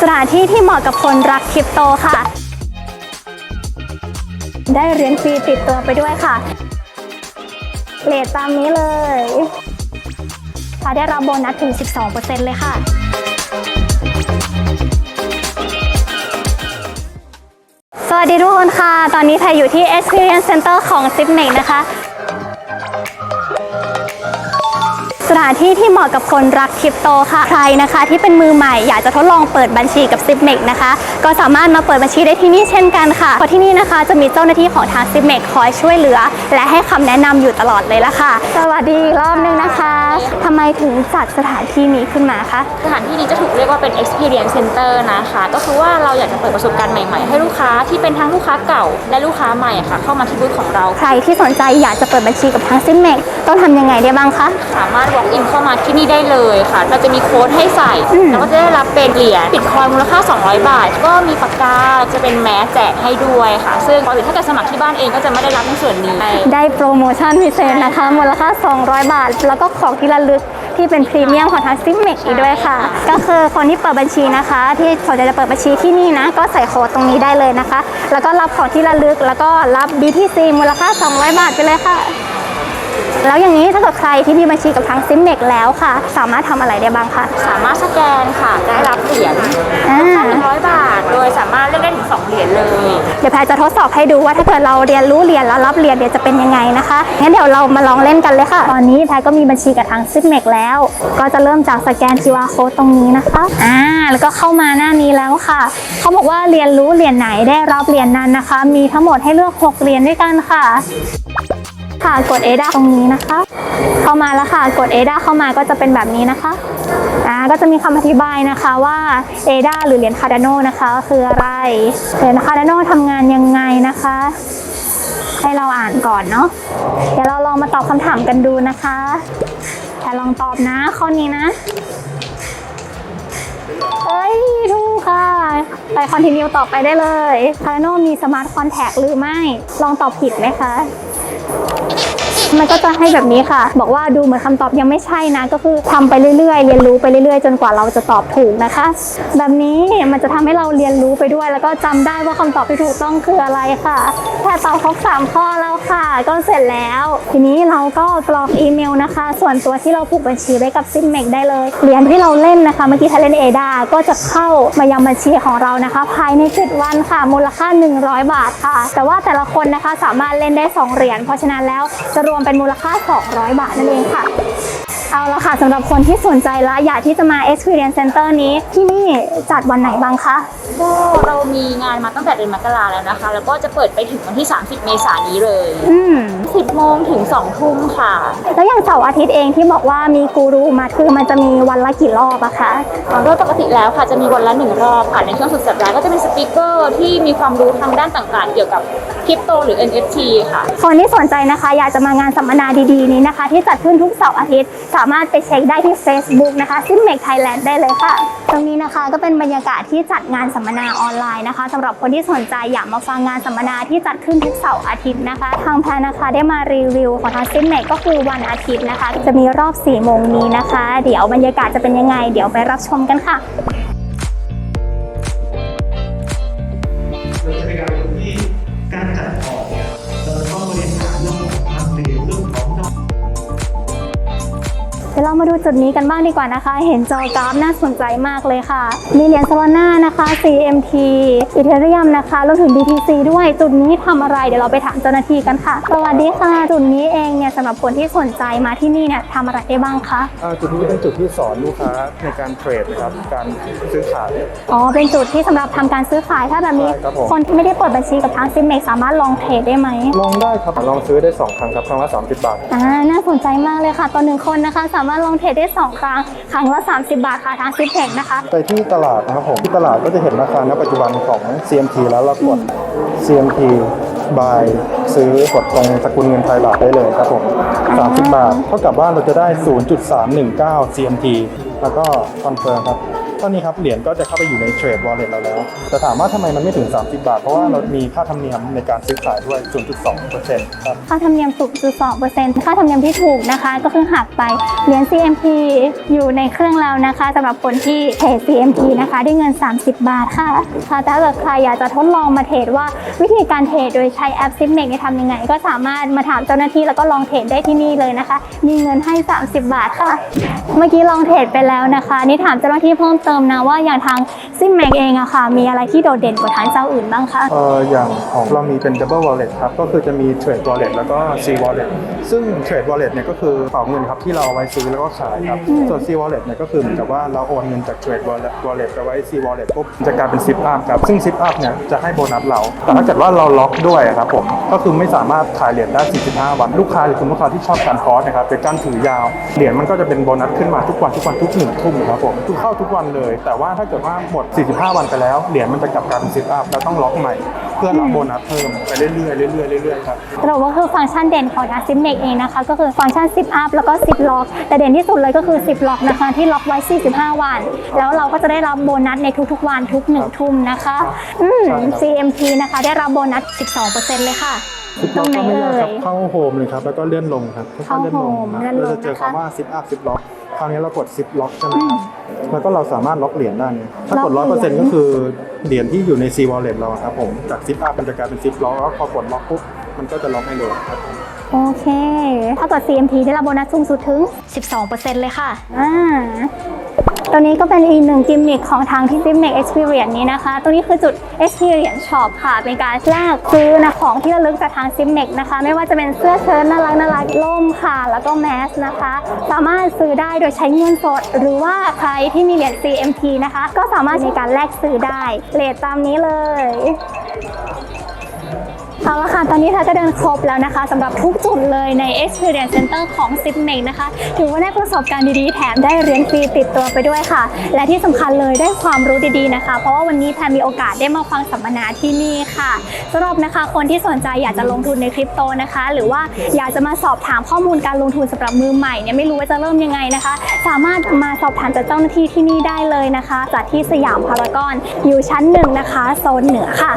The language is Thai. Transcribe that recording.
สถานที่ที่เหมาะกับคนรักคริปโตค่ะ ได้เหรียญฟรีติดตัวไปด้วยค่ะเลทตามนี้เลยค่ะได้รับโบนัสถึง 12%เลยค่ะสวัสดีทุกคนค่ะ ตอนนี้ไทยอยู่ที่ Experience Center ของ s i p n e c นะคะ ถานที่ที่เหมาะกับคนรักคริปโตค่ะ ใครนะคะ ที่เป็นมือใหม่อยากจะทดลองเปิดบัญชีกับซิปเมกนะคะ ก็สามารถมาเปิดบัญชีได้ที่นี่เช่นกันค่ะ เพราะที่นี่นะคะจะมีเจ้าหน้าที่ของทางซิปเมกคอยช่วยเหลือ และให้คำแนะนำอยู่ตลอดเลยละค่ะ สวัสดีรอบนึงนะคะ ทำไมถึงจัดสถานที่นี้ขึ้นมาคะ สถานที่นี้จะถูกเรียกว่าเป็น experience center นะคะ ก็คือว่าเราอยากจะเปิดประสบการณ์ใหม่ๆ ให้ลูกค้าที่เป็นทั้งลูกค้าเก่า และลูกค้าใหม่อะค่ะ เข้ามาที่บูธของเรา ใครที่สนใจอยากจะเปิดบัญชีกับทาง s i p m e c ต้องทำยังไงได้บ้างคะ สามารถ walk in เข้ามาที่นี่ได้เลยค่ะ เราจะมีโค้ดให้ใส่ อืม แล้วก็จะได้รับเป็นเหรียญบิตคอยน์มูลค่า 200 บาท ก็มีปากกา จะเป็นแมสแจกให้ด้วยค่ะ ซึ่งปกติถ้าเกิดสมัครที่บ้านเองก็จะไม่ได้รับในส่วนนี้ ได้โปรโมชั่นพิเศษนะคะมูลค่า 200 บาท แล้วก็ของที่ระลึกที่เป็นพรีเมียมของทางซิมเมกอีกด้วยค่ะ ก็คือคนที่เปิดบัญชีนะคะ ที่สนใจจะเปิดบัญชีที่นี่นะ ก็ใส่โค้ดตรงนี้ได้เลยนะคะ แล้วก็รับของที่ระลึกแล้วก็รับ BTC มูลค่า 200 บาทไปเลยค่ะ แล้วอย่างนี้ถ้าเกิดใครที่มีบัญชีกับทางซิมเมกแล้วค่ะ สามารถทำอะไรได้บ้างคะสามารถสแกนค่ะได้รับเหรียญอ่า100บาท โดยสามารถเลือกได้ถึง2เหรียญเลย เดี๋ยวแพรจะทดสอบให้ดูว่าถ้าเกิดเราเรียนรู้เรียนแล้วรับเรียนเดี๋ยวจะเป็นยังไงนะคะงั้นเดี๋ยวเรามาลองเล่นกันเลยค่ะ ตอนนี้แพรก็มีบัญชีกับทางซิ p เมกแล้ว ก็จะเริ่มจากสแกน QR code ตรงนี้นะคะอ่าแล้วก็เข้ามาหน้านี้แล้วค่ะ เขาบอกว่าเรียนรู้เหรียญไหนได้รับเหรียญนั้นนะคะ มีทั้งหมดให้เลือก6เหรียญด้วยกันค่ะ ค่ะกด ADA ตรงนี้นะคะ เข้ามาแล้วค่ะกด ADA เข้ามาก็จะเป็นแบบนี้นะคะอ่าก็จะมีคำอธิบายนะคะว่า ADA หรือเหรียญ Cardano นะคะคืออะไรเหรียญ Cardano ทำงานยังไงนะคะ ให้เราอ่านก่อนเนาะเดี๋ยวเราลองมาตอบคำถามกันดูนะคะแต่ลองตอบนะข้อนี้นะเอ้ยถูกค่ะ ไปคอนติเนียต่อไปได้เลย Cardano มีสมาร์ทคอนแทคหรือไม่ ลองตอบผิดไหมคะ Thank you. มันก็จะให้แบบนี้ค่ะ บอกว่าดูเหมือนคำตอบยังไม่ใช่นะ ก็คือทำไปเรื่อยๆ เรียนรู้ไปเรื่อยๆ จนกว่าเราจะตอบถูกนะคะ แบบนี้มันจะทำให้เราเรียนรู้ไปด้วย แล้วก็จำได้ว่าคำตอบที่ถูกต้องคืออะไรค่ะแค่ตอบครบ3ข้อแล้วค่ะ ก็เสร็จแล้ว ทีนี้เราก็กรอกอีเมลนะคะ ส่วนตัวที่เราผูกบัญชีไว้กับซิมเมกได้เลยเหรียญที่เราเล่นนะคะเมื่อกี้ถ้าเล่นเอดาก็จะเข้ามายังบัญชีของเรานะคะ ภายใน 7 วันค่ะมูลค่า 100 บาทค่ะ แต่ว่าแต่ละคนนะคะสามารถเล่นได้ 2 เหรียญเพราะฉะนั้นแล้วจะรวมเป็นมูลค่า 200 บาทนั่นเองค่ะ เอาละค่ะสำหรับคนที่สนใจและอยากที่จะมา Experience Center นี้ ที่นี่จัดวันไหนบ้างคะ ก็เรามีงานมาตั้งแต่เดือนมกราแล้วนะคะ แล้วก็จะเปิดไปถึงวันที่ 30 เมษายนนี้เลย อืม 10 โมงถึง 2 ทุ่มค่ะ แล้วอย่างเสาร์อาทิตย์เองที่บอกว่ามีกูรูมาคือมันจะมีวันละกี่รอบอะคะโดยปกติแล้วค่ะจะมีวันละหนึ่งรอบค่ะในช่วงสุดสัปดาห์ก็จะเป็นสปีกเกอร์ที่มีความรู้ทางด้านต่างๆ เกี่ยวกับคริปโตหรือ NFT ค่ะคนที่สนใจนะคะ อยากจะมางานสัมมนาดีๆนี้นะคะ ที่จัดขึ้นทุกเสาร์อาทิตย์สามารถไปเช็คได้ที่ Facebook นะคะซิมเมกไทยแลนด์ได้เลยค่ะ ตรงนี้นะคะก็เป็นบรรยากาศที่จัดงานสัมมนาออนไลน์นะคะสำหรับคนที่สนใจอยากมาฟังงานสัมมนาที่จัดขึ้นทุกเสาร์อาทิตย์นะคะ ทางแพนนะคะได้มารีวิวของทางซิมเมกก็คือวันอาทิตย์นะคะ จะมีรอบ4โมงนี้นะคะ เดี๋ยวบรรยากาศจะเป็นยังไง เดี๋ยวไปรับชมกันค่ะ เดี๋ยวเรามาดูจุดนี้กันบ้างดีกว่านะคะ เห็นจอกราฟน่าสนใจมากเลยค่ะ มีเหรียญโซลาร่านะคะ CMT อีเทเรียมนะคะรวมถึง BTC ด้วย จุดนี้ทำอะไร เดี๋ยวเราไปถามเจ้าหน้าที่กันค่ะ สวัสดีค่ะ จุดนี้เองเนี่ยสำหรับคนที่สนใจมาที่นี่เนี่ยทำอะไรได้บ้างคะอ่าจุดนี้เป็นจุดที่สอนลูกค้าในการเทรดนะครับ การซื้อขาย อ๋อ เป็นจุดที่สำหรับทำการซื้อขาย ถ้าแบบนี้ใช่ครับผมคนที่ไม่ได้เปิดบัญชีกับทางซิมเมกสามารถลองเทรดได้ไหม ลองได้ครับ ลองซื้อได้ 2 ครั้งครับ ครั้งละ30 บาท อ่า น่าสนใจมากเลยค่ะต่อหนึ่งคนนะคะสามารถลองเทรดได้ 2 ครั้ง ครั้งละ 30 บาทค่ะทางซิมเมกนะคะ ไปที่ตลาดนะครับผม ที่ตลาดก็จะเห็นราคาณปัจจุบันของ CMT แล้วเรากด CMT buy ซื้อกดตรงสกุลเงินไทยบาทได้เลยครับผม 30 บาท เท่ากับว่าเราจะได้ 0.319 CMT แล้วก็คอนเฟิร์มครับ ตอนนี้ครับเหรียญก็จะเข้าไปอยู่ในเทรดวอลเล็ตเราแล้ว แต่ถามว่าทำไมมันไม่ถึง 30 บาท เพราะว่าเรามีค่าธรรมเนียมในการซื้อขายด้วย 0.2%ครับ ค่าธรรมเนียม0.2%ค่าธรรมเนียมที่ถูกนะคะ ก็คือหักไปเหรียญ CMP อยู่ในเครื่องแล้วนะคะสำหรับคนที่เทรด CMP นะคะได้เงิน 30 บาทค่ะค่ะแต่ถ้าเกิดใครอยากจะทดลองมาเทรดว่าวิธีการเทรดโดยใช้แอป Simmex เนี่ยทำยังไง ก็สามารถมาถามเจ้าหน้าที่แล้วก็ลองเทรดได้ที่นี่เลยนะคะ มีเงินให้ 30 บาทค่ะ เมื่อกี้ลองเทรดไปแล้วนะคะ นี่ถามเจ้าหน้าที่เพิ่มเติมนะว่าอย่างทาง Simmex เองอะค่ะ มีอะไรที่โดดเด่นกว่าทางเจ้าอื่นบ้างคะ เอ่ออย่างของเรามีเป็น double wallet ครับ ก็คือจะมี trade wallet แล้วก็ C wallet ซึ่ง trade wallet เนี่ยก็คือเป๋าเงินครับที่เราเอาไว้ซื้อแล้วก็ขายครับ ส่วน C wallet เนี่ยก็คือเหมือนกับว่าเราโอนเงินจาก trade wallet wallet ไปไว้ C wallet ปุ๊บจะกลายเป็น zip up ครับ ซึ่ง zip up เนี่ยจะให้โบนัสเรา แต่ถ้าเกิดว่าเราล็อกด้วยครับผม ก็คือไม่สามารถขายเหรียญได้ 45 วัน ลูกค้าหรือคุณลูกค้าที่ชอบการคอร์สนะครับเป็นการถือยาว เหรียญมันก็จะเป็นโบนัสขึ้นมาทุกวันทุกวันทุกหนึ่งทุ่มครับผมทุกเข้าทุกวันเลยแต่ว่าถ้าเกิดว่าหมด 45 วันไปแล้ว เหรียญมันจะกลับกลายเป็น zip up แล้วต้องล็อกใหม่ เพื่อรับโบนัสเพิ่มไปเรื่อยๆเรื่อยๆเรื่อยๆครับสรุปว่าคือฟังก์ชันเด่นของทาง Simmex เองนะคะ ก็คือฟังก์ชัน10 up แล้วก็10ล็อก แต่เด่นที่สุดเลยก็คือ10ล็อกนะคะที่ล็อกไว้ 45 วัน แล้วเราก็จะได้รับโบนัสในทุกๆ วันทุก1ทุ่มนะคะอืมใช่ครับ CMP นะคะ ได้รับโบนัส 12%เลยค่ะซิปตล็รอกงไหนก็ไม่ยากเอ่ครับยเข้าโฮมเลยครับแล้วก็เลื่อนลงครับค่อยๆเลื่อนลงเข้า Home นะเลื่อนลงเราจะเจอนะคะคำว่าซิปอัพซิปล็อก คราวนี้เรากดซิปล็อกใช่ไหมครับแล้วก็เราสามารถล็อกเหรียญได้เนี่ยถ้ากดล็ร้ออกยเหรีเปอยญร์เซ็นต์ก็คือเหรียญที่อยู่ใน C wallet เราครับผมจากซิปอัพมันจะกลายเป็นซิปล็อกแล้วพอกดล็อกปุ๊บมันก็จะล็อกให้เลยครับผมโอเค ถ้าเกิด CMP ได้รับโบนัสสูงสุดถึง 12%เลยค่ะ อ่า ตัวนี้ก็เป็นอีกหนึ่งกิมมิคของทางที่ Simmex Experience นี้นะคะ ตัวนี้คือจุด Experience Shop ค่ะ เป็นการแลกซื้อนะของที่ระลึกจากทาง Simmex นะคะ ไม่ว่าจะเป็นเสื้อเชิ้ตน่ารักน่ารักล่มค่ะ แล้วก็แมสนะคะ สามารถซื้อได้โดยใช้เงินสด หรือว่าใครที่มีเหรียญ CMT นะคะ ก็สามารถในการแลกซื้อได้เลทตามนี้เลย เอาละค่ะ ตอนนี้เธอก็เดินครบแล้วนะคะสำหรับทุกจุดเลยใน Experience Center ของ s i p m e นะคะ ถือว่าได้ประสบการณ์ดีๆ แถมได้เรียญฟรีติดตัวไปด้วยค่ะ และที่สำคัญเลยได้ความรู้ดีๆนะคะ เพราะว่าวันนี้แพรมีโอกาสได้มาฟังสัมมนาที่นี่ค่ะสำหรับนะคะคนที่สนใจอยากจะลงทุนในคริปโตนะคะ หรือว่าอยากจะมาสอบถามข้อมูลการลงทุนสำหรับมือใหม่เนี่ยไม่รู้ว่าจะเริ่มยังไงนะคะ สามารถมาสอบถามจากเจ้าหน้าที่ที่นี่ได้เลยนะคะจากที่สยามพารากอนอยู่ชั้นหนึ่งนะคะโซนเหนือค่ะ